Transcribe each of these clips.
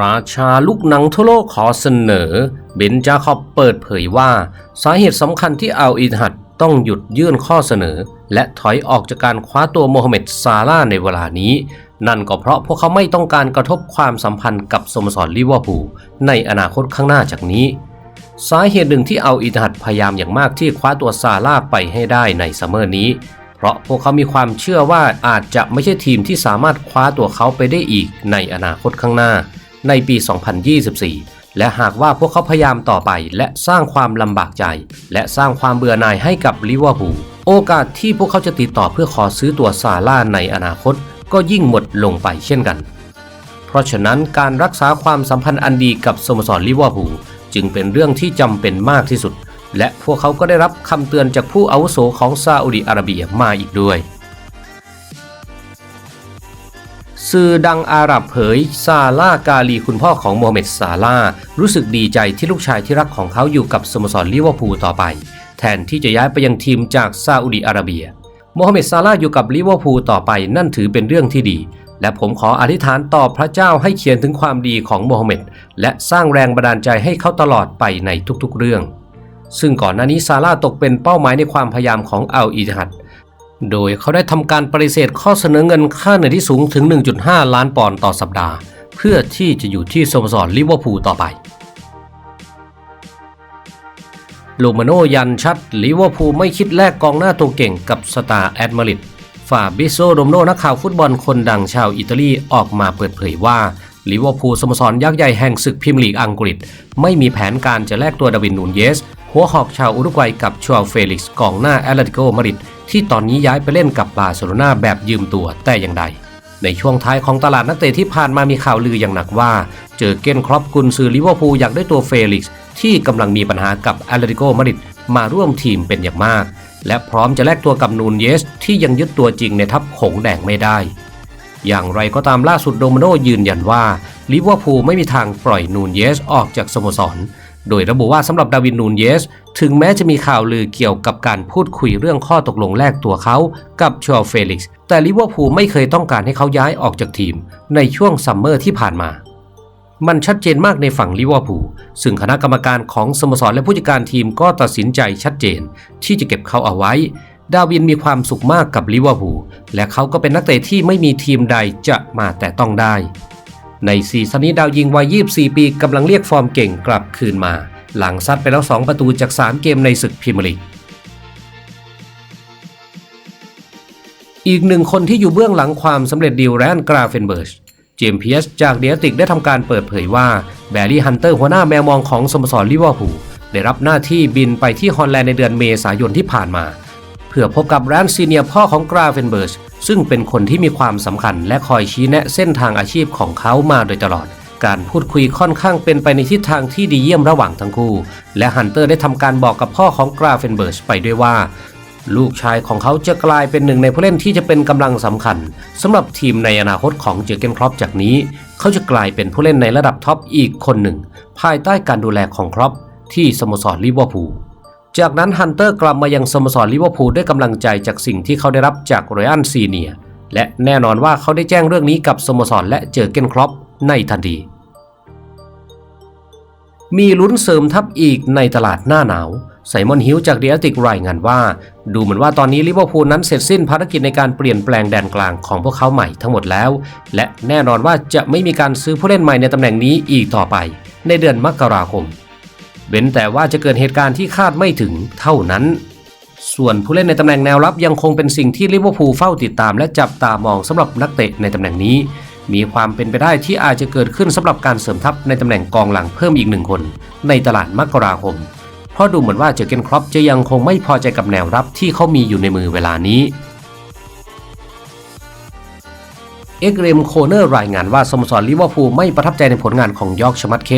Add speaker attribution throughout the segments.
Speaker 1: ราชาลูกหนังทั่วโลกขอเสนอ เบนจาคอบเปิดเผยว่า สาเหตุสำคัญที่อัลอิทฮัดต้องหยุดยื่นข้อเสนอ และถอยออกจากการคว้าตัวโมฮัมเหม็ดซาลาในเวลานี้ นั่นก็เพราะพวกเขาไม่ต้องการกระทบความสัมพันธ์กับสโมสรลิเวอร์พูลในอนาคตข้างหน้าจากนี้ สาเหตุหนึ่งที่เอาอิทฮัดพยายามอย่างมากที่คว้าตัวซาลาไปให้ได้ในซัมเมอร์นี้เพราะพวกเขามีความเชื่อว่าอาจจะไม่ใช่ทีมที่สามารถคว้าตัวเขาไปได้อีกในอนาคตข้างหน้า ในปี 2024 และหากว่าพวกเขาพยายามต่อไปและสร้างความลำบากใจ และสร้างความเบื่อหน่ายให้กับลิเวอร์พูลโอกาสที่พวกเขาจะติดต่อเพื่อขอซื้อตัวซาลาในอนาคต ก็ยิ่งหมดลงไปเช่นกัน เพราะฉะนั้นการรักษาความสัมพันธ์อันดีกับสโมสรลิเวอร์พูลจึงเป็นเรื่องที่จำเป็นมากที่สุด และพวกเขาก็ได้รับคำเตือนจากผู้อาวุโสของซาอุดิอาระเบียมาอีกด้วย สื่อดังอาหรับเผยซาลากาลีคุณพ่อของโมฮัมเหม็ดซาลารู้สึกดีใจที่ลูกชายที่รักของเขาอยู่กับสโมสรลิเวอร์พูลต่อไป แทนที่จะย้ายไปยังทีมจากซาอุดิอาระเบียโมฮัมเหม็ดซาลาอยู่กับลิเวอร์พูลต่อไปนั่นถือเป็นเรื่องที่ดี และผมขออธิษฐานต่อพระเจ้าให้เขียนถึงความดีของโมฮัมเหม็ดและสร้างแรงบันดาลใจให้เขาตลอดไปในทุกๆเรื่อง ซึ่งก่อนหน้านี้ซาลาตกเป็นเป้าหมายในความพยายามของอัลอิทฮัด โดยเขาได้ทำการปฏิเสธข้อเสนอเงินค่าเหนื่อยที่สูงถึง 1.5 ล้านปอนด์ต่อสัปดาห์ เพื่อที่จะอยู่ที่สโมสรลิเวอร์พูลต่อไปโลมาโนยันชัดลิเวอร์พูลไม่คิดแลกกองหน้าตัวเก่งกับสตาร์แอดมาริดฟาบิโซโรมโนนักข่าวฟุตบอลคนดังชาวอิตาลีออกมาเปิดเผยว่าลิเวอร์พูลสโมสรยักษ์ใหญ่แห่งศึกพรีเมียร์ลีกอังกฤษ ไม่มีแผนการจะแลกตัวดาวินนูนเยส หัวหอกชาวอุรุกวัยกับชัวเฟลิกซ์กองหน้าแอตเลติโกมาริดที่ตอนนี้ย้ายไปเล่นกับบาร์เซโลนาแบบยืมตัวแต่อย่างใด ในช่วงท้ายของตลาดนักเตะที่ผ่านมามีข่าวลืออย่างหนักว่า เจอเกนครอปกุนซือลิเวอร์พูลอยากได้ตัวเฟลิกซ์ที่กำลังมีปัญหากับแอตเลติโกมาริดมาร่วมทีมเป็นอย่างมาก และพร้อมจะแลกตัวกับนูนเยส ที่ยังยึดตัวจริงในทัพหงแดงไม่ได้ อย่างไรก็ตามล่าสุดโดมิโนยืนยันว่าลิเวอร์พูลไม่มีทางปล่อยนูนเยสออกจากสโมสร โดยระบุว่าสำหรับดาวินนูนเยส ถึงแม้จะมีข่าวลือเกี่ยวกับการพูดคุยเรื่องข้อตกลงแลกตัวเขากับชัวเฟลิกซ์แต่ลิเวอร์พูลไม่เคยต้องการให้เขาย้ายออกจากทีม ในช่วงซัมเมอร์ที่ผ่านมามันชัดเจนมากในฝั่งลิเวอร์พูล ซึ่งคณะกรรมการของสโมสรและผู้จัดการทีมก็ตัดสินใจชัดเจน ที่จะเก็บเขาเอาไว้ ดาวินมีความสุขมากกับลิเวอร์พูล และเขาก็เป็นนักเตะที่ไม่มีทีมใดจะมาแต่ต้องได้ ในซีซั่นนี้ดาวยิงวัย 24 ปีกำลังเรียกฟอร์มเก่งกลับคืนมา หลังซัดไปแล้ว 2 ประตูจาก 3 เกมในศึกพรีเมียร์ลีกอีกหนึ่งคนที่อยู่เบื้องหลังความสำเร็จดีลแรนกราเฟนเบิร์ชเจมส์เพียสจากเดียติกได้ทำการเปิดเผยว่าแบร์รี่ฮันเตอร์หัวหน้าแมวมองของสโมสรลิเวอร์พูลได้รับหน้าที่บินไปที่ฮอลแลนด์ในเดือนเมษายนที่ผ่านมา เพื่อพบกับแรนซีเนียพ่อของกราเฟนเบิร์ช ซึ่งเป็นคนที่มีความสำคัญและคอยชี้แนะเส้นทางอาชีพของเขามาโดยตลอด การพูดคุยค่อนข้างเป็นไปในทิศทางที่ดีเยี่ยมระหว่างทั้งคู่ และฮันเตอร์ได้ทำการบอกกับพ่อของกราเฟนเบิร์ชไปด้วยว่า ลูกชายของเขาจะกลายเป็นหนึ่งในผู้เล่นที่จะเป็นกำลังสำคัญสำหรับทีมในอนาคตของเจอเกนครอปจากนี้ เขาจะกลายเป็นผู้เล่นในระดับท็อปอีกคนหนึ่ง ภายใต้การดูแลของครอปที่สโมสรลิเวอร์พูล จากนั้นฮันเตอร์กลับมายังสโมสรลิเวอร์พูลด้วยกำลังใจจากสิ่งที่เขาได้รับจากรอันซีเนียและแน่นอนว่าเขาได้แจ้งเรื่องนี้กับสโมสรและเจอเกนครอปในทันที มีลุ้นเสริมทัพอีกในตลาดหน้าหนาวไซมอนฮิลจากเดียติกรายงานว่า ดูเหมือนว่าตอนนี้ลิเวอร์พูลนั้นเสร็จสิ้นภารกิจในการเปลี่ยนแปลงแดนกลางของพวกเขาใหม่ทั้งหมดแล้ว และแน่นอนว่าจะไม่มีการซื้อผู้เล่นใหม่ในตำแหน่งนี้อีกต่อไป ในเดือนมกราคม เว้นแต่ว่าจะเกิดเหตุการณ์ที่คาดไม่ถึงเท่านั้น ส่วนผู้เล่นในตำแหน่งแนวรับยังคงเป็นสิ่งที่ลิเวอร์พูลเฝ้าติดตาม และจับตามองสำหรับนักเตะในตำแหน่งนี้ มีความเป็นไปได้ที่อาจจะเกิดขึ้นสำหรับการเสริมทัพในตำแหน่งกองหลังเพิ่มอีกหนึ่งคน ในตลาดมกราคม เพราะดูเหมือนว่าเจอเกนครอปจะยังคงไม่พอใจกับแนวรับที่เขามีอยู่ในมือเวลานี้ เอ็กเรมโคเนอร์รายงานว่าสโมสรลิเวอร์พูลไม่ประทับใจในผลงานของยอร์กชมัตเค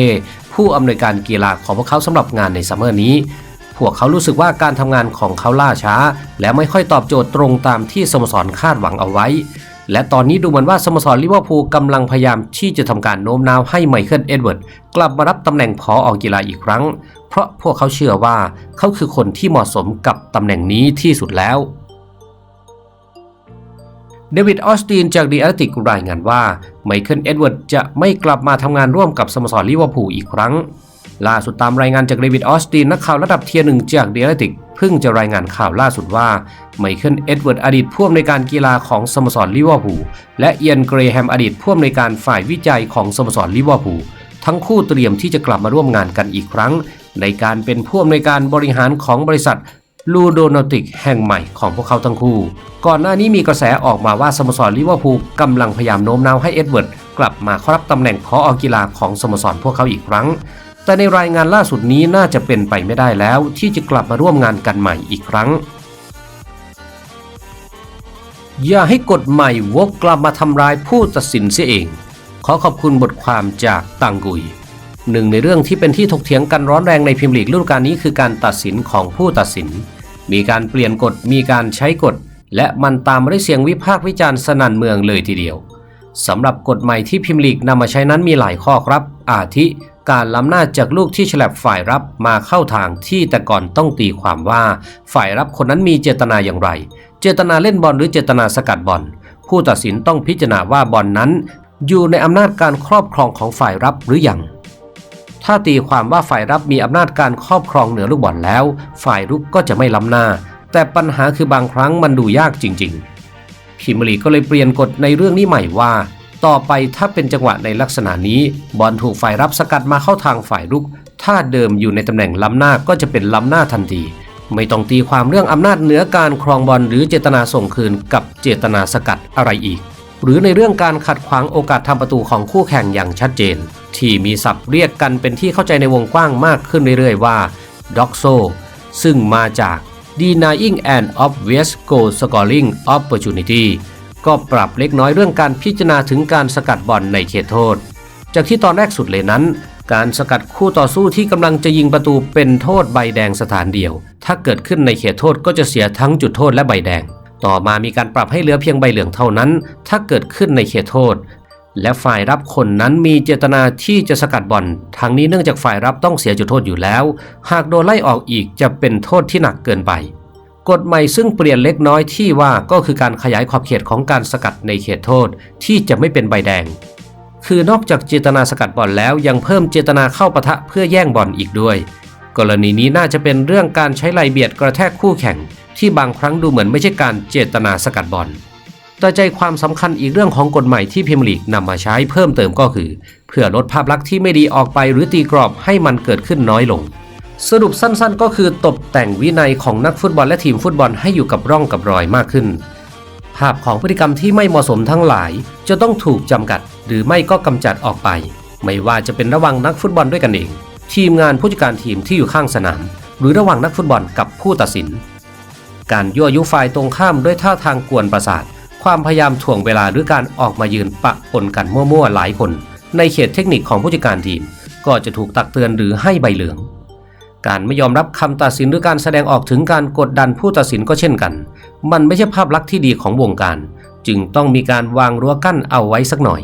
Speaker 1: ผู้อำนวยการกีฬาของพวกเขาสำหรับงานในซัมเมอร์นี้ พวกเขารู้สึกว่าการทำงานของเขาล่าช้า และไม่ค่อยตอบโจทย์ตรงตามที่สโมสรคาดหวังเอาไว้ และตอนนี้ดูเหมือนว่าสโมสรลิเวอร์พูลกำลังพยายามที่จะทำการโน้มน้าวให้ไมเคิลเอ็ดเวิร์ดกลับมารับตำแหน่งพอออกกีฬาอีกครั้ง เพราะพวกเขาเชื่อว่าเขาคือคนที่เหมาะสมกับตำแหน่งนี้ที่สุดแล้ว เดวิดออสตินจากดีแอตติกรายงานว่าไมเคิลเอ็ดเวิร์ดจะไม่กลับมาทำงานร่วมกับสโมสรลิเวอร์พูลอีกครั้ง ล่าสุดตามรายงานจากเดวิดออสตินนักข่าวระดับเทียร์หนึ่งจากดีแอตติกเพิ่งจะรายงานข่าวล่าสุดว่าไมเคิลเอ็ดเวิร์ดอดีตผู้อำนวยการกีฬาของสโมสรลิเวอร์พูลและเอียนเกรแฮมอดีตผู้อำนวยการฝ่ายวิจัยของสโมสรลิเวอร์พูลทั้งคู่เตรียมที่จะกลับมาร่วมงานกันอีกครั้ง ในการเป็นผู้อำนวยการบริหารของบริษัท ลูโดนติกแห่งใหม่ของพวกเขาทั้งคู่ ก่อนหน้านี้มีกระแสออกมาว่าสโมสรลิเวอร์พูลกำลังพยายามโน้มน้าวให้เอ็ดเวิร์ดกลับมาเข้ารับตำแหน่งพออกีฬาของสโมสรพวกเขาอีกครั้ง แต่ในรายงานล่าสุดนี้น่าจะเป็นไปไม่ได้แล้ว ที่จะกลับมาร่วมงานกันใหม่อีกครั้ง อย่าให้กฎใหม่วกกลับมาทำร้ายผู้ตัดสินเสียเอง ขอขอบคุณบทความจากตังกุยหนึ่งในเรื่องที่เป็นที่ถกเถียงกันร้อนแรงในพรีเมียร์ลีกฤดูกาลนี้คือการตัดสินของผู้ตัดสิน มีการเปลี่ยนกฎมีการใช้กฎ และมันตามมาด้วยเสียงวิพากษ์วิจารณ์สนั่นเมืองเลยทีเดียวสำหรับกฎใหม่ที่พรีเมียร์ลีกนำมาใช้นั้นมีหลายข้อครับ อาทิการล้ำหน้าจากลูกที่ฉลับฝ่ายรับมาเข้าทางที่แต่ก่อนต้องตีความว่า ฝ่ายรับคนนั้นมีเจตนาอย่างไร เจตนาเล่นบอลหรือเจตนาสกัดบอล ผู้ตัดสินต้องพิจารณาว่าบอลนั้น อยู่ในอำนาจการครอบครองของฝ่ายรับหรือยัง ถ้าตีความว่าฝ่ายรับมีอำนาจการครอบครองเหนือลูกบอลแล้ว ฝ่ายรุกก็จะไม่ล้ำหน้า แต่ปัญหาคือบางครั้งมันดูยากจริงๆพิมลีกก็เลยเปลี่ยนกฎในเรื่องนี้ใหม่ว่า ต่อไปถ้าเป็นจังหวะในลักษณะนี้ บอลถูกฝ่ายรับสกัดมาเข้าทางฝ่ายรุก ถ้าเดิมอยู่ในตำแหน่งล้ำหน้าก็จะเป็นล้ำหน้าทันที ไม่ต้องตีความเรื่องอำนาจเหนือการครองบอลหรือเจตนาส่งคืนกับเจตนาสกัดอะไรอีก หรือในเรื่องการขัดขวางโอกาสทำประตูของคู่แข่งอย่างชัดเจน ที่มีศัพท์เรียกกันเป็นที่เข้าใจในวงกว้างมากขึ้นเรื่อยๆว่า doxo ซึ่งมาจาก denying an obvious goal scoring opportunity ก็ปรับเล็กน้อยเรื่องการพิจารณาถึงการสกัดบอลในเขตโทษ จากที่ตอนแรกสุดเลยนั้น การสกัดคู่ต่อสู้ที่กำลังจะยิงประตูเป็นโทษใบแดงสถานเดียว ถ้าเกิดขึ้นในเขตโทษก็จะเสียทั้งจุดโทษและใบแดง ต่อมามีการปรับให้เหลือเพียงใบเหลืองเท่านั้น ถ้าเกิดขึ้นในเขตโทษ และฝ่ายรับคนนั้นมีเจตนาที่จะสกัดบอลทั้งนี้เนื่องจากฝ่ายรับต้องเสียจุดโทษอยู่แล้ว หากโดนไล่ออกอีกจะเป็นโทษที่หนักเกินไป กฎใหม่ซึ่งเปลี่ยนเล็กน้อยที่ว่าก็คือการขยายขอบเขตของการสกัดในเขตโทษที่จะไม่เป็นใบแดง คือนอกจากเจตนาสกัดบอลแล้วยังเพิ่มเจตนาเข้าปะทะเพื่อแย่งบอลอีกด้วย กรณีนี้น่าจะเป็นเรื่องการใช้ไหลเบียดกระแทกคู่แข่ง ที่บางครั้งดูเหมือนไม่ใช่การเจตนาสกัดบอลแต่ใจความสำคัญอีกเรื่องของกฎหมายที่พิมลีกนำมาใช้เพิ่มเติมก็คือ เพื่อลดภาพลักษณ์ที่ไม่ดีออกไปหรือตีกรอบให้มันเกิดขึ้นน้อยลง สรุปสั้นๆ ก็คือตกแต่งวินัยของนักฟุตบอลและทีมฟุตบอลให้อยู่กับร่องกับรอยมากขึ้น ภาพของพฤติกรรมที่ไม่เหมาะสมทั้งหลาย จะต้องถูกจำกัด หรือไม่ก็กำจัดออกไป ไม่ว่าจะเป็นระหว่างนักฟุตบอลด้วยกันเอง ทีมงานผู้จัดการทีมที่อยู่ข้างสนาม หรือระหว่างนักฟุตบอลกับผู้ตัดสิน การยั่วยุฝ่ายตรงข้ามด้วยท่าทางกวนประสาท ความพยายามถ่วงเวลาหรือการออกมายืนปะปนกันมั่วๆหลายคน ในเขตเทคนิคของผู้จัดการทีม ก็จะถูกตักเตือนหรือให้ใบเหลือง การไม่ยอมรับคำตัดสินหรือการแสดงออกถึงการกดดันผู้ตัดสินก็เช่นกัน มันไม่ใช่ภาพลักษณ์ที่ดีของวงการ จึงต้องมีการวางรั้วกั้นเอาไว้สักหน่อย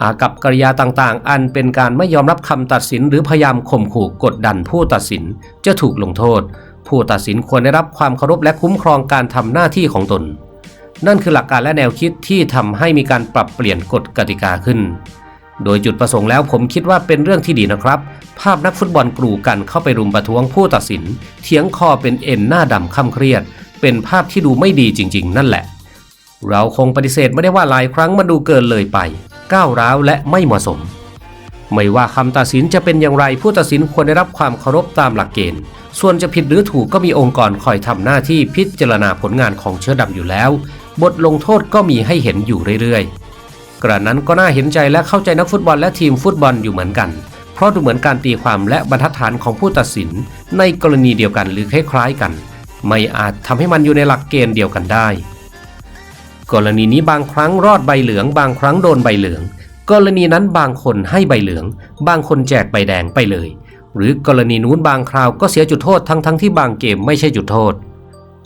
Speaker 1: อากับกริยาต่างๆ อันเป็นการไม่ยอมรับคำตัดสินหรือพยายามข่มขู่กดดันผู้ตัดสินจะถูกลงโทษ ผู้ตัดสินควรได้รับความเคารพและคุ้มครองการทำหน้าที่ของตน นั่นคือหลักการและแนวคิดที่ทำให้มีการปรับเปลี่ยนกฎกติกาขึ้น โดยจุดประสงค์แล้วผมคิดว่าเป็นเรื่องที่ดีนะครับ ภาพนักฟุตบอลกรูกันเข้าไปรุมประท้วงผู้ตัดสิน เถียงคอเป็นเอ็นหน้าดำค่ำเครียด เป็นภาพที่ดูไม่ดีจริง ๆ นั่นแหละ เราคงปฏิเสธไม่ได้ว่าหลายครั้งมันดูเกินเลยไป ก้าวร้าวและไม่เหมาะสม ไม่ว่าคำตัดสินจะเป็นอย่างไรผู้ตัดสินควรได้รับความเคารพตามหลักเกณฑ์ ส่วนจะผิดหรือถูกก็มีองค์กรคอยทำหน้าที่พิจารณาผลงานของเชื้อดำอยู่แล้ว บทลงโทษก็มีให้เห็นอยู่เรื่อยๆ กระนั้นก็น่าเห็นใจและเข้าใจนักฟุตบอลและทีมฟุตบอลอยู่เหมือนกัน เพราะดูเหมือนการตีความและบรรทัดฐานของผู้ตัดสิน ในกรณีเดียวกันหรือคล้ายๆกัน ไม่อาจทำให้มันอยู่ในหลักเกณฑ์เดียวกันได้ กรณีนี้บางครั้งรอดใบเหลือง บางครั้งโดนใบเหลือง กรณีนั้นบางคนให้ใบเหลือง บางคนแจกใบแดงไปเลย หรือกรณีนู้นบางคราวก็เสียจุดโทษทั้งทั้งที่บางเกมไม่ใช่จุดโทษ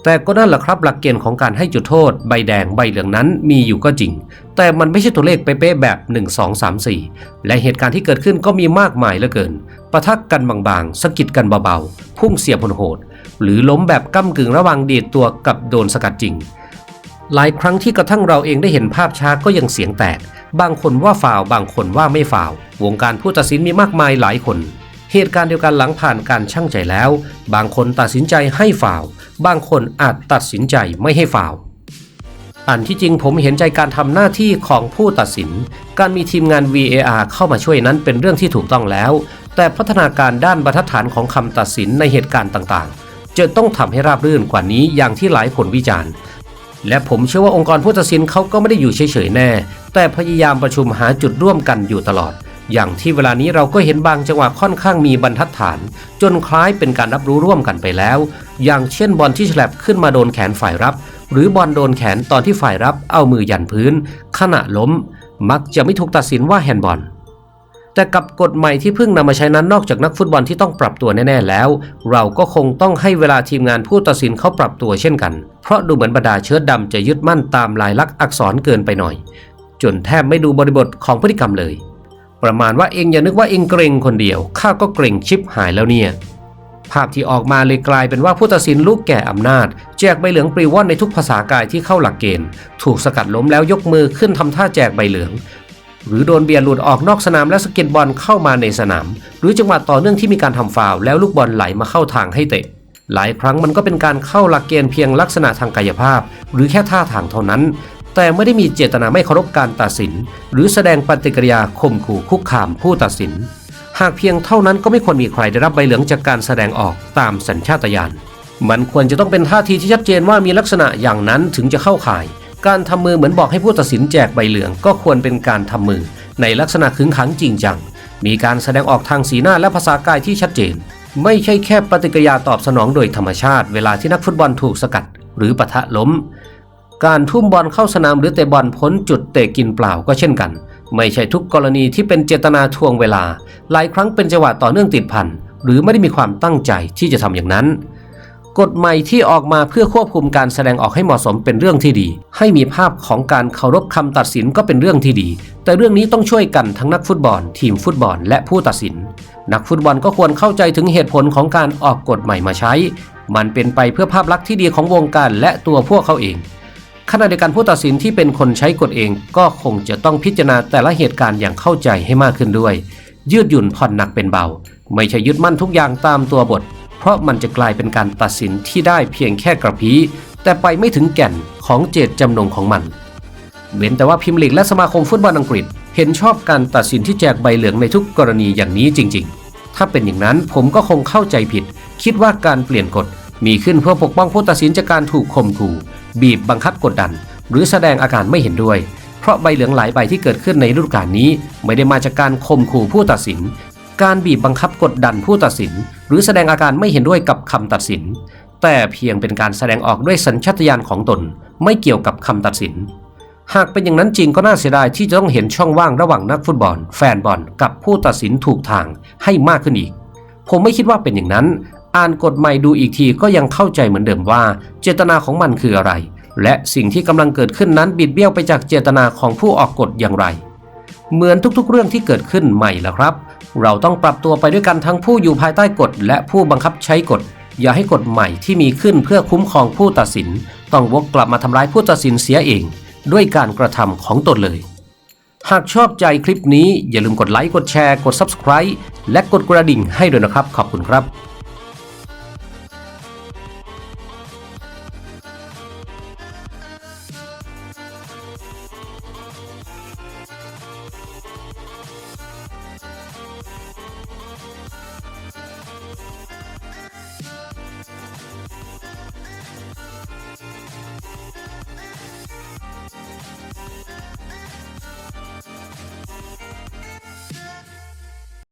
Speaker 1: แต่ก็นั่นแหละครับหลักเกณฑ์ของการให้จุดโทษ ใบแดงใบเหลืองนั้นมีอยู่ก็จริง แต่มันไม่ใช่ตัวเลขเป๊ะแบบ 1 2 3 4 และเหตุการณ์ที่เกิดขึ้นก็มีมากมายเหลือเกินปะทะกกันบางๆสะกิดกันเบาๆพุ่งเสียบโหดหรือล้มแบบก้ากึ่งระหว่างดีดตัวกับโดนสกัดจริง หลายครั้งที่กระทั่งเราเองได้เห็นภาพช้าก็ยังเสียงแตก บางคนว่าฝ่าวบางคนว่าไม่ฝ่าววงการผู้ตัดสินมีมากมายหลายคน เหตุการณ์เดียวกันหลังผ่านการชั่งใจแล้ว บางคนตัดสินใจให้ฝ่าว บางคนอาจตัดสินใจไม่ให้ฝ่าวอันที่จริงผมเห็นใจการทำหน้าที่ของผู้ตัดสิน การมีทีมงาน VAR เข้ามาช่วยนั้นเป็นเรื่องที่ถูกต้องแล้ว แต่พัฒนาการด้านบรรทัดฐานของคำตัดสินในเหตุการณ์ต่างๆ จะต้องทำให้ราบรื่นกว่านี้อย่างที่หลายคนวิจารณ์ และผมเชื่อว่าองค์กรผู้ตัดสินเขาก็ไม่ได้อยู่เฉยๆแน่ แต่พยายามประชุมหาจุดร่วมกันอยู่ตลอด อย่างที่เวลานี้เราก็เห็นบางจังหวะค่อนข้างมีบรรทัดฐาน จนคล้ายเป็นการรับรู้ร่วมกันไปแล้ว อย่างเช่นบอลที่ฉลับขึ้นมาโดนแขนฝ่ายรับ หรือบอลโดนแขนตอนที่ฝ่ายรับเอามือยันพื้น ขณะล้ม มักจะไม่ถูกตัดสินว่าแฮนด์บอลแต่กับกฎใหม่ที่เพิ่งนำมาใช้นั้นนอกจากนักฟุตบอลที่ต้องปรับตัวแน่ๆแล้ว เราก็คงต้องให้เวลาทีมงานผู้ตัดสินเขาปรับตัวเช่นกัน เพราะดูเหมือนบรรดาเชื้อดำจะยึดมั่นตามลายลักษณ์อักษรเกินไปหน่อย จนแทบไม่ดูบริบทของพฤติกรรมเลย ประมาณว่าเองอย่านึกว่าเองเกรงคนเดียว ข้าก็เกรงชิบหายแล้วเนี่ย ภาพที่ออกมาเลยกลายเป็นว่าผู้ตัดสินลูกแก่อำนาจ แจกใบเหลืองปลิวว่อนในทุกภาษากายที่เข้าหลักเกณฑ์ ถูกสกัดล้มแล้วยกมือขึ้นทำท่าแจกใบเหลือง หรือโดนเบียร์หลุดออกนอกสนามและสเก็ตบอลเข้ามาในสนาม หรือจังหวะต่อเนื่องที่มีการทำฟาวแล้วลูกบอลไหลมาเข้าทางให้เตะหลายครั้งมันก็เป็นการเข้าหลักเกณฑ์เพียงลักษณะทางกายภาพ หรือแค่ท่าทางเท่านั้น แต่ไม่ได้มีเจตนาไม่เคารพการตัดสิน หรือแสดงปฏิกิริยาข่มขู่คุกคามผู้ตัดสิน หากเพียงเท่านั้นก็ไม่ควรมีใครได้รับใบเหลืองจากการแสดงออกตามสัญชาตญาณมันควรจะต้องเป็นท่าทีที่ชัดเจนว่ามีลักษณะอย่างนั้นถึงจะเข้าข่าย การทำมือเหมือนบอกให้ผู้ตัดสินแจกใบเหลืองก็ควรเป็นการทำมือ ในลักษณะขึงขังจริงจัง มีการแสดงออกทางสีหน้าและภาษากายที่ชัดเจน ไม่ใช่แค่ปฏิกิริยาตอบสนองโดยธรรมชาติ เวลาที่นักฟุตบอลถูกสกัด หรือปะทะล้ม การทุ่มบอลเข้าสนามหรือเตะบอลพ้นจุดเตะกินเปล่าก็เช่นกัน ไม่ใช่ทุกกรณีที่เป็นเจตนาทวงเวลา หลายครั้งเป็นจังหวะต่อเนื่องติดพันหรือไม่ได้มีความตั้งใจที่จะทำอย่างนั้น กฎใหม่ที่ออกมาเพื่อควบคุมการแสดงออกให้เหมาะสมเป็นเรื่องที่ดี ให้มีภาพของการเคารพคำตัดสินก็เป็นเรื่องที่ดี แต่เรื่องนี้ต้องช่วยกันทั้งนักฟุตบอล ทีมฟุตบอล และผู้ตัดสิน นักฟุตบอลก็ควรเข้าใจถึงเหตุผลของการออกกฎใหม่มาใช้ มันเป็นไปเพื่อภาพลักษณ์ที่ดีของวงการและตัวพวกเขาเอง ขณะเดียวกันผู้ตัดสินที่เป็นคนใช้กฎเอง ก็คงจะต้องพิจารณาแต่ละเหตุการณ์อย่างเข้าใจให้มากขึ้นด้วย ยืดหยุ่นผ่อนหนักเป็นเบา ไม่ใช่ยึดมั่นทุกอย่างตามตัวบท เพราะมันจะกลายเป็นการตัดสินที่ได้เพียงแค่กระพี้แต่ไปไม่ถึงแก่นของเจตจำนงของมัน เว้นแต่ว่าพิมลีกและสมาคมฟุตบอลอังกฤษ เห็นชอบการตัดสินที่แจกใบเหลืองในทุกกรณีอย่างนี้จริง ๆ ถ้าเป็นอย่างนั้นผมก็คงเข้าใจผิด คิดว่าการเปลี่ยนกฎ มีขึ้นเพื่อปกป้องผู้ตัดสินจากการถูกข่มขู่ บีบบังคับกดดัน หรือแสดงอาการไม่เห็นด้วย เพราะใบเหลืองหลายใบที่เกิดขึ้นในฤดูกาลนี้ ไม่ได้มาจากการข่มขู่ผู้ตัดสิน การบีบบังคับกดดันผู้ตัดสิน หรือแสดงอาการไม่เห็นด้วยกับคำตัดสิน แต่เพียงเป็นการแสดงออกด้วยสัญชาตญาณของตน ไม่เกี่ยวกับคำตัดสิน หากเป็นอย่างนั้นจริงก็น่าเสียดายที่จะต้องเห็นช่องว่างระหว่างนักฟุตบอล แฟนบอล กับผู้ตัดสินถูกทางให้มากขึ้นอีกผมไม่คิดว่าเป็นอย่างนั้น อ่านกฎใหม่ดูอีกทีก็ยังเข้าใจเหมือนเดิมว่า เจตนาของมันคืออะไร และสิ่งที่กำลังเกิดขึ้นนั้นบิดเบี้ยวไปจากเจตนาของผู้ออกกฎอย่างไร เหมือนทุกๆ เรื่องที่เกิดขึ้นใหม่ละครับ เราต้องปรับตัวไปด้วยกันทั้งผู้อยู่ภายใต้กฎและผู้บังคับใช้กฎ อย่าให้กฎใหม่ที่มีขึ้นเพื่อคุ้มครองผู้ตัดสิน ต้องวกกลับมาทำร้ายผู้ตัดสินเสียเอง ด้วยการกระทำของตนเลยหากชอบใจคลิปนี้อย่าลืมกดไลค์ กดแชร์ กด Subscribe และกดกระดิ่งให้ด้วยนะครับ ขอบคุณครับ